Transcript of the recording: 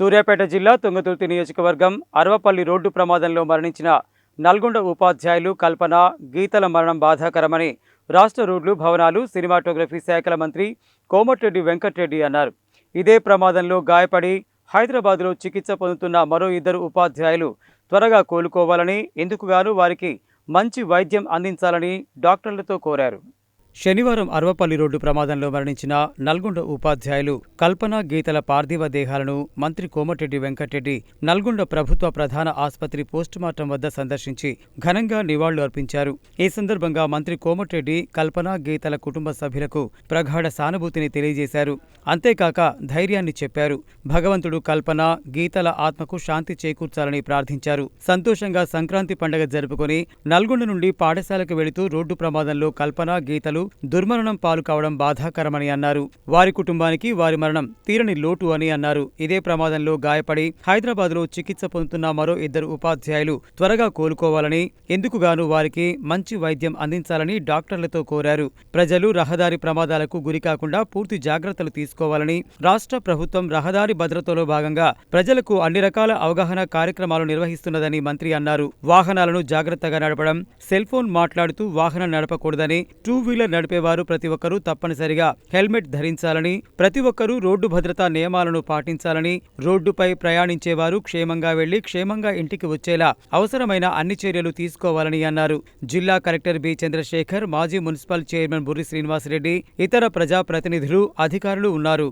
సూర్యాపేట జిల్లా తుంగతుర్తి నియోజకవర్గం అరవపల్లి రోడ్డు ప్రమాదంలో మరణించిన నల్గొండ ఉపాధ్యాయులు కల్పన గీతల మరణం బాధాకరమని రాష్ట్ర రోడ్లు భవనాలు సినిమాటోగ్రఫీ శాఖల మంత్రి కోమటిరెడ్డి వెంకటరెడ్డి అన్నారు. ఇదే ప్రమాదంలో గాయపడి హైదరాబాద్లో చికిత్స పొందుతున్న మరో ఇద్దరు ఉపాధ్యాయులు త్వరగా కోలుకోవాలని ఇందుకుగాను వారికి మంచి వైద్యం అందించాలని డాక్టర్లతో కోరారు. శనివారం అరవపల్లి రోడ్డు ప్రమాదంలో మరణించిన నల్గొండ ఉపాధ్యాయులు కల్పన గీతల పార్థివ దేహాలను మంత్రి కోమటిరెడ్డి వెంకటరెడ్డి నల్గొండ ప్రభుత్వ ప్రధాన ఆసుపత్రి పోస్టుమార్టం వద్ద సందర్శించి ఘనంగా నివాళులు అర్పించారు. ఈ సందర్భంగా మంత్రి కోమటిరెడ్డి కల్పన గీతల కుటుంబ సభ్యులకు ప్రగాఢ సానుభూతిని తెలియజేశారు. అంతేకాక ధైర్యాన్ని చెప్పారు. భగవంతుడు కల్పన గీతల ఆత్మకు శాంతి చేకూర్చాలని ప్రార్థించారు. సంతోషంగా సంక్రాంతి పండుగ జరుపుకొని నల్గొండ నుండి పాఠశాలకు వెళుతూ రోడ్డు ప్రమాదంలో కల్పన గీతలు దుర్మరణం పాలు కావడం బాధాకరమని అన్నారు. వారి కుటుంబానికి వారి మరణం తీరని లోటు అని అన్నారు. ఇదే ప్రమాదంలో గాయపడి హైదరాబాద్లో చికిత్స పొందుతున్న మరో ఇద్దరు ఉపాధ్యాయులు త్వరగా కోలుకోవాలని ఎందుకుగాను వారికి మంచి వైద్యం అందించాలని డాక్టర్లతో కోరారు. ప్రజలు రహదారి ప్రమాదాలకు గురికాకుండా పూర్తి జాగ్రత్తలు తీసుకోవాలని రాష్ట్ర ప్రభుత్వం రహదారి భద్రతలో భాగంగా ప్రజలకు అన్ని రకాల అవగాహన కార్యక్రమాలు నిర్వహిస్తున్నదని మంత్రి అన్నారు. వాహనాలను జాగ్రత్తగా నడపడం సెల్ ఫోన్ మాట్లాడుతూ వాహనం నడపకూడదని టూ వీలర్ నడిపేవారు ప్రతి ఒక్కరూ తప్పనిసరిగా హెల్మెట్ ధరించాలని ప్రతి ఒక్కరూ రోడ్డు భద్రతా నియమాలను పాటించాలని రోడ్డుపై ప్రయాణించేవారు క్షేమంగా వెళ్ళి క్షేమంగా ఇంటికి వచ్చేలా అవసరమైన అన్ని చర్యలు తీసుకోవాలని అన్నారు. జిల్లా కలెక్టర్ బి. చంద్రశేఖర్ మాజీ మున్సిపల్ చైర్మన్ బుర్రి శ్రీనివాసరెడ్డి ఇతర ప్రజాప్రతినిధులు అధికారులు ఉన్నారు.